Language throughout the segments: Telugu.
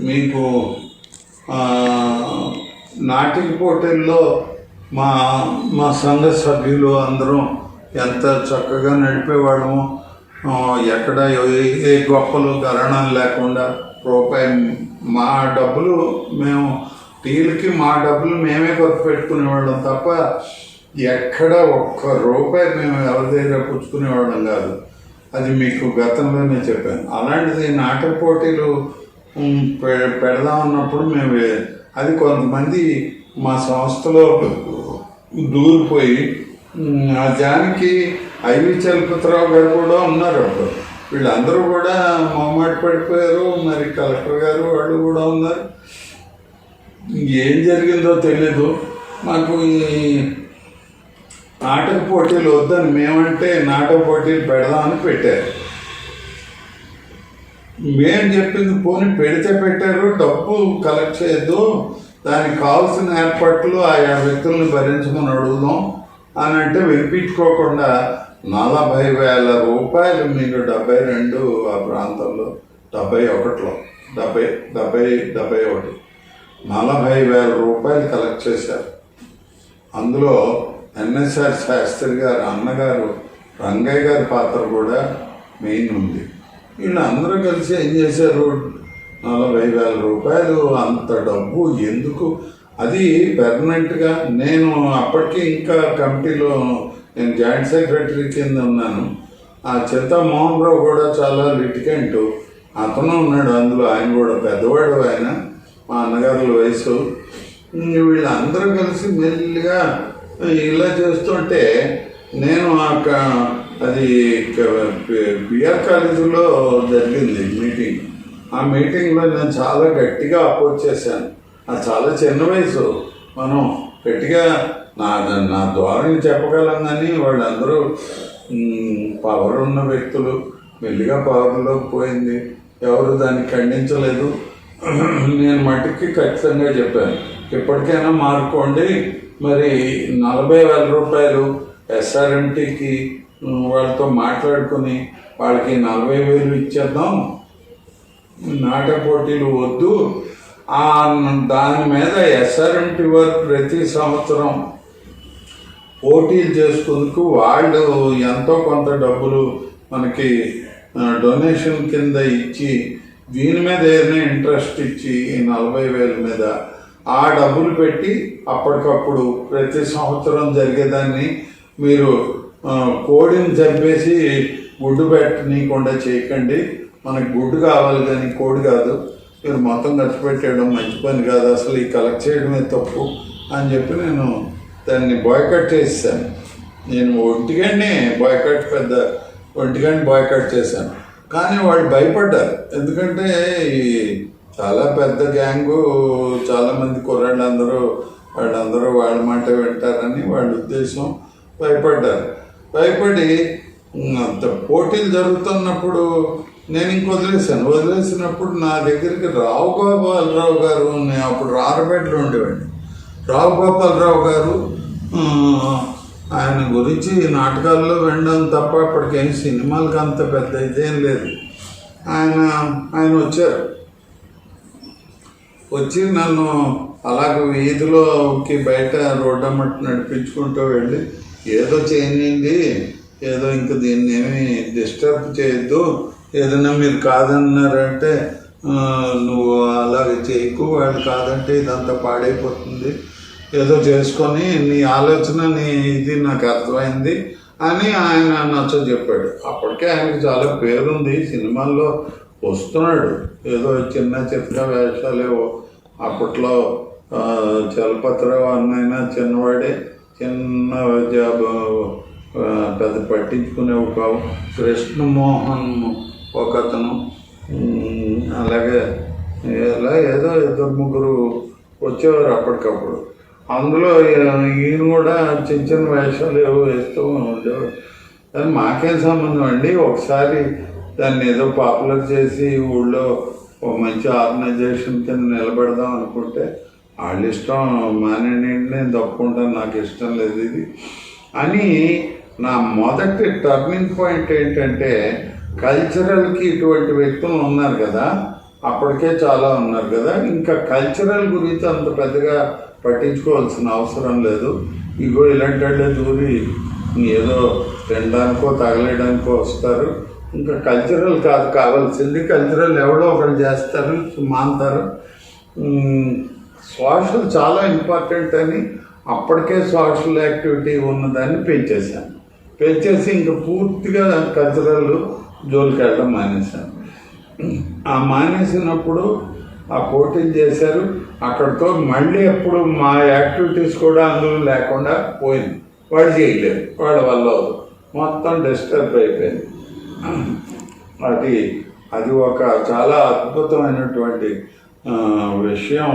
మీకు నాటిక పోటీల్లో మా మా సంఘ సభ్యులు అందరం ఎంత చక్కగా నడిపేవాళ్ళము ఎక్కడ ఏ- ఏ గొప్పలు గరణం లేకుండా రూపాయి మా డబ్బులు మేము టీలకి మా డబ్బులు మేమే ఖర్చు పెట్టుకునేవాళ్ళం తప్ప ఎక్కడ ఒక్క రూపాయి మేము ఎవరి దగ్గర పుచ్చుకునేవాళ్ళం కాదు. అది మీకు గతంలోనే చెప్పాను. అలాంటిది నాటక పోటీలు పె- పెడదాం అన్నప్పుడు మేము అది కొంతమంది మా సంస్థలో దూరిపోయి ఆ జానికి ఐవి చలపతిరావు గారు కూడా ఉన్నారు అప్పుడు. వీళ్ళందరూ కూడా మొహమాట పడిపోయారు మరి కలెక్టర్ గారు వాళ్ళు కూడా ఉన్నారు. ఏం జరిగిందో తెలీదు. మాకు ఈ నాటక పోటీలు వద్దని మేమంటే నాటక పోటీలు పెడదామని పెట్టారు. మేము చెప్పింది పోనీ పెడితే పెట్టారు డబ్బు కలెక్ట్ చేయొద్దు దానికి కావాల్సిన ఏర్పాట్లు ఆయా వ్యక్తులను భరించమని అడుగుదాం అని అంటే వినిపించుకోకుండా నలభై వేల రూపాయలు మీకు డెబ్బై రెండు ఆ ప్రాంతంలో డెబ్బై ఒకటిలో డెబ్బై డెబ్బై డెబ్బై ఒకటి నలభై వేల రూపాయలు కలెక్ట్ చేశారు. అందులో ఎన్ఎస్ఆర్ శాస్త్రి గారు అన్నగారు రంగయ్య గారి పాత్ర కూడా మెయిన్ ఉంది. వీళ్ళందరూ కలిసి ఏం చేశారు? నలభై వేల రూపాయలు అంత డబ్బు ఎందుకు? అది పెర్మనెంట్గా నేను అప్పటికి ఇంకా కమిటీలో నేను జాయింట్ సెక్రటరీ కింద ఉన్నాను. ఆ చెత్త మోహన్ రావు కూడా చాలా లిటికెంట్. అతను ఉన్నాడు అందులో ఆయన కూడా పెద్దవాడు ఆయన మా అన్నగారుల వయసు. వీళ్ళందరూ కలిసి మెల్లిగా ఇలా చేస్తుంటే నేను ఆ అది బిఆర్ కాలేజీలో జరిగింది మీటింగ్. ఆ మీటింగ్లో నేను చాలా గట్టిగా అపోజ్ చేశాను. అది చాలా చిన్న వయసు. మనం గట్టిగా నా నా ధోరణి చెప్పగలం కానీ వాళ్ళందరూ పవర్ ఉన్న వ్యక్తులు మెల్లిగా పవర్లోకి పోయింది. ఎవరు దాన్ని ఖండించలేదు. నేను మటుకి ఖచ్చితంగా చెప్పాను. ఇప్పటికైనా మార్కోండి. మరి నలభై వేల రూపాయలు ఎస్ఆర్ఎంటీకి వాళ్ళతో మాట్లాడుకుని వాళ్ళకి నలభై వేలు ఇచ్చేద్దాం. నాటక పోటీలు వద్దు. ఆ దాని మీద ఎస్ఆర్ఎంటీ వారు ప్రతి సంవత్సరం పోటీలు చేసుకుందుకు వాళ్ళు ఎంతో కొంత డబ్బులు మనకి డొనేషన్ కింద ఇచ్చి దీని మీద ఏదైనా ఇంట్రెస్ట్ ఇచ్చి ఈ నలభై వేల మీద ఆ డబ్బులు పెట్టి అప్పటికప్పుడు ప్రతి సంవత్సరం జరిగేదాన్ని మీరు కోడిని చంపేసి గుడ్డు పెట్టనీయకుండా చేయకండి. మనకి గుడ్డు కావాలి కానీ కోడి కాదు. మీరు మొత్తం ఖర్చు పెట్టేయడం మంచి పని కాదు. అసలు ఈ కలెక్ట్ చేయడమే తప్పు అని చెప్పి నేను దాన్ని బాయ్కట్ చేశాను నేను ఒంటిగానే బాయ్కట్ పెద్ద ఒంటిగాని బాయ్కట్ చేశాను. కానీ వాళ్ళు భయపడ్డారు. ఎందుకంటే ఈ చాలా పెద్ద గ్యాంగు చాలామంది కుర్రాళ్ళందరూ వాళ్ళందరూ వాళ్ళ మాట వింటారని వాళ్ళ ఉద్దేశం భయపడ్డారు. భయపడి అంత పోటీలు జరుగుతున్నప్పుడు నేను ఇంక వదిలేశాను. వదిలేసినప్పుడు నా దగ్గరికి రావు గోపాలరావు గారు నేను అప్పుడు రారపేటలో ఉండేవాడిని. రావు గోపాలరావు గారు ఆయన గురించి నాటకాల్లో వినడం తప్ప అప్పటికేం సినిమాలకు అంత పెద్ద ఇదేం లేదు. ఆయన ఆయన వచ్చారు. వచ్చి నన్ను అలాగ వీధిలోకి బయట రోడ్డమ్మట నడిపించుకుంటూ వెళ్ళి ఏదో చేయండి ఏదో ఇంక దీన్ని ఏమి డిస్టర్బ్ చేయొద్దు ఏదైనా మీరు కాదన్నారంటే నువ్వు అలాగే చేయకు వాళ్ళు కాదంటే ఇదంతా పాడైపోతుంది. ఏదో చేసుకొని నీ ఆలోచన నీ ఇది నాకు అర్థమైంది అని ఆయన నచ్చ చెప్పాడు. అప్పటికే ఆయనకి చాలా పేరుంది. సినిమాల్లో వస్తున్నాడు. ఏదో చిన్న చిత్ర వేషాలేవో అప్పట్లో ఆ, చలపతిరావు అన్నైనా చిన్నవాడే చిన్న జాబ్ పెద్ద పట్టించుకునేవి కావు కృష్ణమోహన్ ఒకతను అతను అలాగే ఇలా ఏదో ఇద్దరు ముగ్గురు వచ్చేవారు అప్పటికప్పుడు. అందులో ఈయన కూడా చిన్న చిన్న వేషాలు ఏవో వేస్తూ ఉండేవారు మాకేం సంబంధం అండి? ఒకసారి దాన్ని ఏదో పాపులర్ చేసి ఊళ్ళో ఒక మంచి ఆర్గనైజేషన్ కింద నిలబెడదాం అనుకుంటే వాళ్ళ ఇష్టం మానేయండి నేను తప్పుకుంటాను నాకు ఇష్టం లేదు ఇది అని నా మొదటి టర్నింగ్ పాయింట్ ఏంటంటే కల్చరల్కి ఇటువంటి వ్యక్తులు ఉన్నారు కదా అప్పటికే చాలా ఉన్నారు కదా ఇంకా కల్చరల్ గురించి అంత పెద్దగా పట్టించుకోవాల్సిన అవసరం లేదు. ఇగో ఇలాంటి వాళ్ళే దూరి ఏదో తినడానికో తగలేయడానికో వస్తారు. ఇంకా కల్చరల్ కాదు కావాల్సింది. కల్చరల్ ఎవడో ఒకరు చేస్తారు మాంతారు సోషల్ చాలా ఇంపార్టెంట్ అని అప్పటికే సోషల్ యాక్టివిటీ ఉన్నదాన్ని పెంచేశాను. పెంచేసి ఇంకా పూర్తిగా కల్చరల్ జోలికి వెళ్ళడం మానేశాను. ఆ మానేసినప్పుడు ఆ పోటీలు చేశారు. అక్కడితో మళ్ళీ ఎప్పుడు మా యాక్టివిటీస్ కూడా అందులో లేకుండా పోయింది. వాడు చేయలేదు. వాళ్ళ వల్ల మొత్తం డిస్టర్బ్ అయిపోయింది. అది అది ఒక చాలా అద్భుతమైనటువంటి విషయం.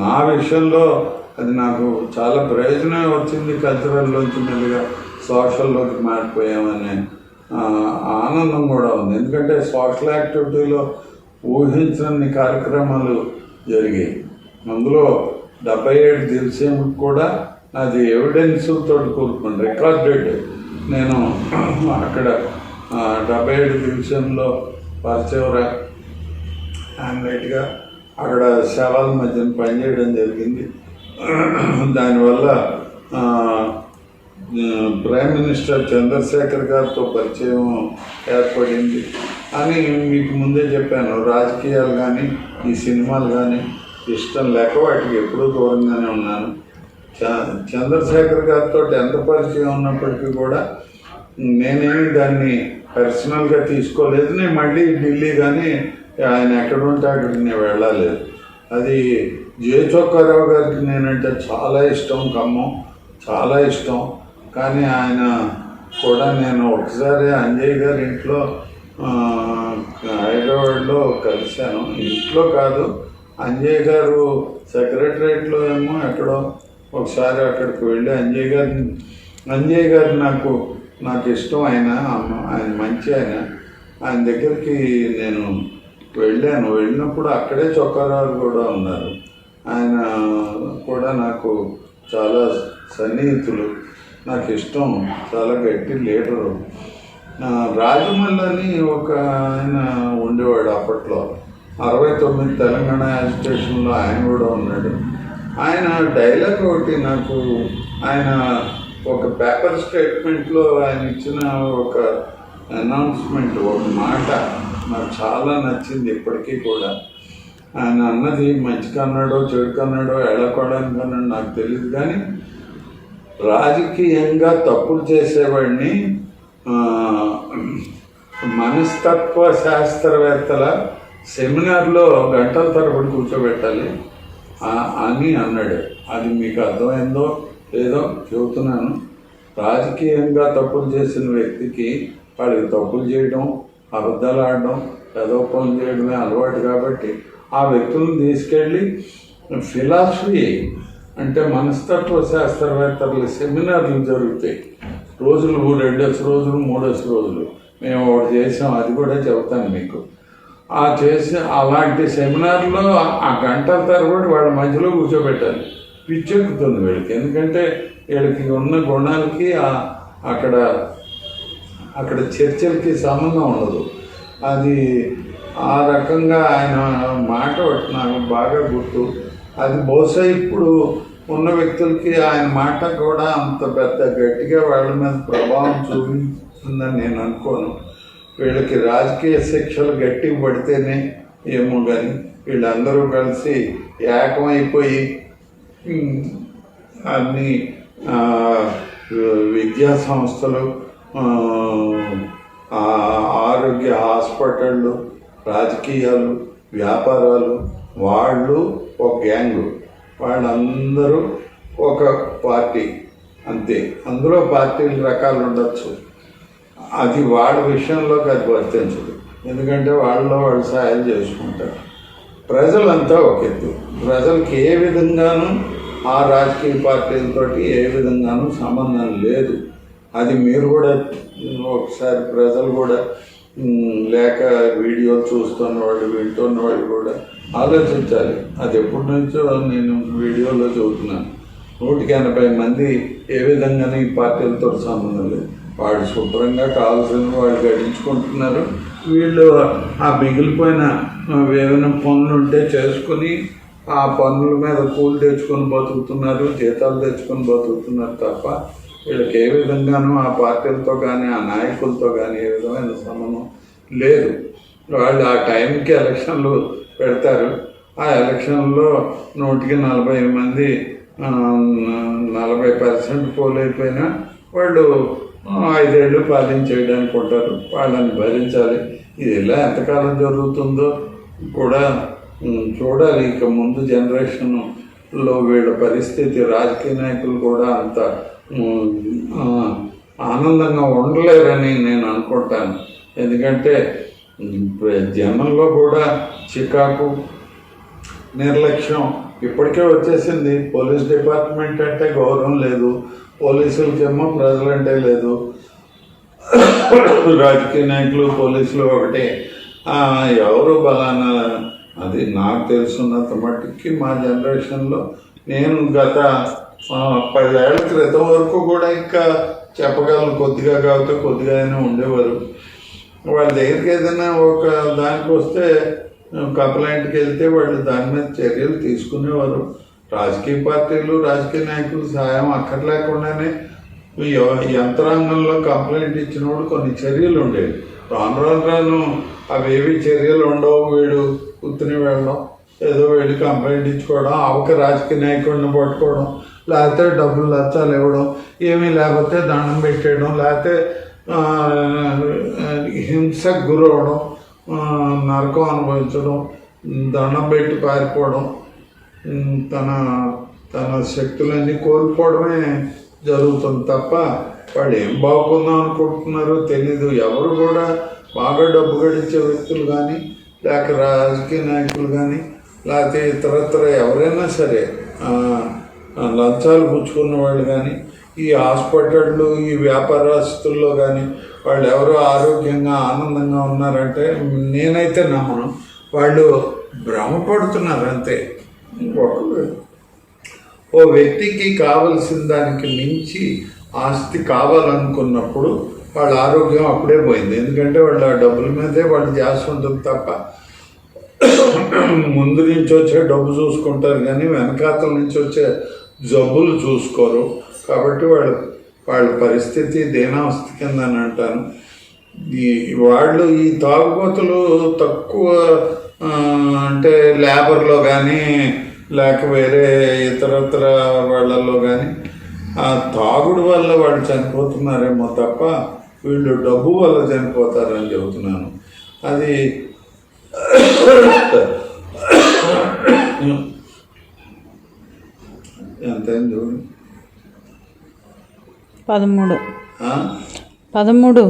నా విషయంలో అది నాకు చాలా ప్రయోజనం వచ్చింది కల్చరల్లోంచి మెల్లిగా సోషల్లోకి మారిపోయామనే ఆనందం కూడా ఉంది. ఎందుకంటే సోషల్ యాక్టివిటీలో ఊహించని కార్యక్రమాలు జరిగాయి. అందులో డెబ్బై ఏడు దిల్సేమ్ కూడా అది ఎవిడెన్స్ తోటి కూరుకుని రికార్డెడ్ నేను అక్కడ డెబ్బై ఏడు దిల్సేమ్లో పరిచేవరా హ్యాండ్లైట్గా అక్కడ శవాల మధ్యన పనిచేయడం జరిగింది. దానివల్ల ప్రైమ్ మినిస్టర్ చంద్రశేఖర్ గారితో పరిచయం ఏర్పడింది. అని మీకు ముందే చెప్పాను రాజకీయాలు కానీ ఈ సినిమాలు కానీ ఇష్టం లేక వాటికి ఎప్పుడూ దూరంగానే ఉన్నాను. చ- చంద్రశేఖర్ గారితో ఎంత పరిచయం ఉన్నప్పటికీ కూడా నేనేమి దాన్ని పర్సనల్గా తీసుకోలేదు నేను మళ్ళీ ఢిల్లీ కానీ ఆయన ఎక్కడ ఉంటే అక్కడికి నేను వెళ్ళలేదు. అది జే చొక్కారావు గారికి నేనంటే చాలా ఇష్టం ఖమ్మం చాలా ఇష్టం. కానీ ఆయన కూడా నేను ఒకసారి అంజయ్ గారి ఇంట్లో హైదరాబాద్లో కలిశాను. ఇంట్లో కాదు అంజయ్ గారు సెక్రటరేట్లో ఏమో ఎక్కడో ఒకసారి అక్కడికి వెళ్ళి అంజయ్ గారిని అంజయ్ గారు నాకు నాకు ఇష్టం ఆయన అమ్మ ఆయన మంచి ఆయన. ఆయన దగ్గరికి నేను వెళ్ళాను. వెళ్ళినప్పుడు అక్కడే చొక్కారావు కూడా ఉన్నారు. ఆయన కూడా నాకు చాలా సన్నిహితులు. నాకు ఇష్టం. చాలా గట్టి లీడరు. రాజమల్లని అని ఒక ఆయన ఉండేవాడు అప్పట్లో. అరవై తొమ్మిది తెలంగాణ స్టేషన్లో ఆయన కూడా ఉన్నాడు. ఆయన డైలాగ్ ఒకటి నాకు ఆయన ఒక పేపర్ స్టేట్మెంట్లో ఆయన ఇచ్చిన ఒక అనౌన్స్మెంట్ ఒక మాట నాకు చాలా నచ్చింది ఇప్పటికీ కూడా. ఆయన అన్నది మంచి కన్నాడో చెడు కన్నాడో ఎళ్ళకోవడానికి అన్నాడు నాకు తెలియదు కానీ రాజకీయంగా తప్పులు చేసేవాడిని మనస్తత్వ శాస్త్రవేత్తల సెమినార్లో గంటల తరబడి కూర్చోబెట్టాలి అని అన్నాడు. అది మీకు అర్థమైందో లేదో చెబుతున్నాను. రాజకీయంగా తప్పులు చేసిన వ్యక్తికి వాడికి తప్పులు చేయడం అబద్ధాలు ఆడడం ఏదో పనులు చేయడమే అలవాటు కాబట్టి ఆ వ్యక్తులను తీసుకెళ్ళి ఫిలాసఫీ అంటే మనస్తత్వ శాస్త్రవేత్తల సెమినార్లు జరుగుతాయి. రోజులు మూడు రోజులు మూడేసి రోజులు. మేము ఒకటి చేసాం అది కూడా చెబుతాను మీకు. ఆ చేసి అలాంటి సెమినార్లో ఆ గంటల తరబడి వాళ్ళ మధ్యలో కూర్చోబెట్టాలి. పిచ్చెక్కుతుంది వీళ్ళకి. ఎందుకంటే వీళ్ళకి ఉన్న గుణాలకి అక్కడ అక్కడ చర్చలకి సంబంధం ఉండదు. అది ఆ రకంగా ఆయన మాట ఒకటి నాకు బాగా గుర్తు. అది బహుశా ఇప్పుడు ఉన్న వ్యక్తులకి ఆయన మాట కూడా అంత పెద్ద గట్టిగా వాళ్ళ మీద ప్రభావం చూపించిందని నేను అనుకోను. వీళ్ళకి రాజకీయ శిక్షలు గట్టిగా పడితేనే ఏమో కానీ వీళ్ళందరూ కలిసి ఏకమైపోయి అన్ని విద్యా సంస్థలు ఆరోగ్య హాస్పిటళ్ళు రాజకీయాలు వ్యాపారాలు వాళ్ళు ఒక గ్యాంగు. వాళ్ళందరూ ఒక పార్టీ. అంతే. అందులో పార్టీలు రకాలు ఉండొచ్చు. అది వాళ్ళ విషయంలోకి అది వర్తించదు. ఎందుకంటే వాళ్ళలో వాళ్ళు సహాయం చేసుకుంటారు. ప్రజలంతా ఒక ఎత్తు. ప్రజలకి ఏ విధంగానూ ఆ రాజకీయ పార్టీలతోటి ఏ విధంగానూ సంబంధం లేదు. అది మీరు కూడా ఒకసారి ప్రజలు కూడా లేక వీడియో చూస్తున్న వాళ్ళు వింటున్న వాళ్ళు కూడా ఆలోచించాలి. అది ఎప్పటి నుంచో నేను వీడియోలో చెబుతున్నాను. నూటికి ఎనభై మంది ఏ విధంగానూ ఈ పార్టీలతో సంబంధం లేదు. వాడు శుభ్రంగా కావాల్సిన వాళ్ళు గడించుకుంటున్నారు. వీళ్ళు ఆ మిగిలిపోయిన ఆ, ఏమైనా పనులు ఉంటే చేసుకుని ఆ పనుల మీద కూలి తెచ్చుకొని బతుకుతున్నారు జీతాలు తెచ్చుకొని బతుకుతున్నారు తప్ప వీళ్ళకి ఏ విధంగానూ ఆ పార్టీలతో కానీ ఆ నాయకులతో కానీ ఏ విధమైన సంబంధం లేదు. వాళ్ళు ఆ టైంకి ఎలక్షన్లు పెడతారు. ఆ ఎలక్షన్లో నూటికి నలభై మంది నలభై పర్సెంట్ పోలైపోయినా వాళ్ళు ఐదేళ్ళు పాలించేయడానికి ఉంటారు. వాళ్ళని భరించాలి. ఇది ఎలా ఎంతకాలం జరుగుతుందో కూడా చూడాలి. ఇక ముందు జనరేషన్లో వీళ్ళ పరిస్థితి రాజకీయ నాయకులు కూడా అంత ఆనందంగా ఉండలేరని నేను అనుకుంటాను. ఎందుకంటే జనంలో కూడా చికాకు నిర్లక్ష్యం ఇప్పటికే వచ్చేసింది. పోలీస్ డిపార్ట్మెంట్ అంటే గౌరవం లేదు. పోలీసులకేమో ప్రజలంటే లేదు. రాజకీయ నాయకులు పోలీసులు ఒకటే. ఎవరు బలానా? అది నాకు తెలుసున్నంత మట్టుకి మా జనరేషన్లో నేను గత పదేళ్ళ క్రితం వరకు కూడా ఇంకా చెప్పగలను. కొద్దిగా కాకపోతే కొద్దిగానే ఉండేవారు. వాళ్ళ దగ్గరికి ఏదైనా ఒక దానికి వస్తే కంప్లైంట్కి వెళ్తే వాళ్ళు దాని మీద చర్యలు తీసుకునేవారు. రాజకీయ పార్టీలు రాజకీయ నాయకులు సాయం అక్కర్లేకుండానే యంత్రాంగంలో కంప్లైంట్ ఇచ్చినప్పుడు కొన్ని చర్యలు ఉండేవి. రాను రాను రాను అవేవి చర్యలు ఉండవు వీడు కూర్చుని వెళ్ళడం ఏదో వెళ్ళి కంప్లైంట్ ఇచ్చుకోవడం అవక రాజకీయ నాయకుడిని పట్టుకోవడం లేకపోతే డబ్బులు లచ్చాలు ఇవ్వడం ఏమీ లేకపోతే దండం పెట్టేయడం లేకపోతే హింసకు గురవడం నరకం అనుభవించడం దండం పెట్టి పారిపోవడం తన తన శక్తులన్నీ కోల్పోవడమే జరుగుతుంది తప్ప వాళ్ళు ఏం బాగుందాం అనుకుంటున్నారో తెలీదు. ఎవరు కూడా బాగా డబ్బు గడించే వ్యక్తులు కానీ లేక రాజకీయ నాయకులు కానీ లేకపోతే ఇతరత్ర ఎవరైనా సరే లంచాలు పుచ్చుకున్న వాళ్ళు కానీ ఈ హాస్పిటళ్ళు ఈ వ్యాపారస్తుల్లో కానీ వాళ్ళు ఎవరు ఆరోగ్యంగా ఆనందంగా ఉన్నారంటే నేనైతే నమ్మను. వాళ్ళు భ్రమపడుతున్నారు అంతే. ఓ వ్యక్తికి కావలసిన దానికి మించి ఆస్తి కావాలనుకున్నప్పుడు వాళ్ళ ఆరోగ్యం అప్పుడే పోయింది. ఎందుకంటే వాళ్ళ డబ్బుల మీదే వాళ్ళు ధ్యాస ఉంటుంది తప్ప ముందు నుంచి వచ్చే డబ్బు చూసుకుంటారు కానీ వెనకాతల నుంచి వచ్చే జబ్బులు చూసుకోరు. కాబట్టి వాళ్ళ వాళ్ళ పరిస్థితి దేనావస్థ కింద అని అంటాను ఈ వాళ్ళు ఈ తాగుబోతులు తక్కువ అంటే లేబర్లో కానీ లేక వేరే ఇతరత్ర వాళ్ళల్లో కానీ ఆ తాగుడు వల్ల వాళ్ళు చనిపోతున్నారేమో తప్ప వీళ్ళు డబ్బు వల్ల చనిపోతారని చెబుతున్నాను. అది ఎంతైంది? చూడు పదమూడు? పదమూడు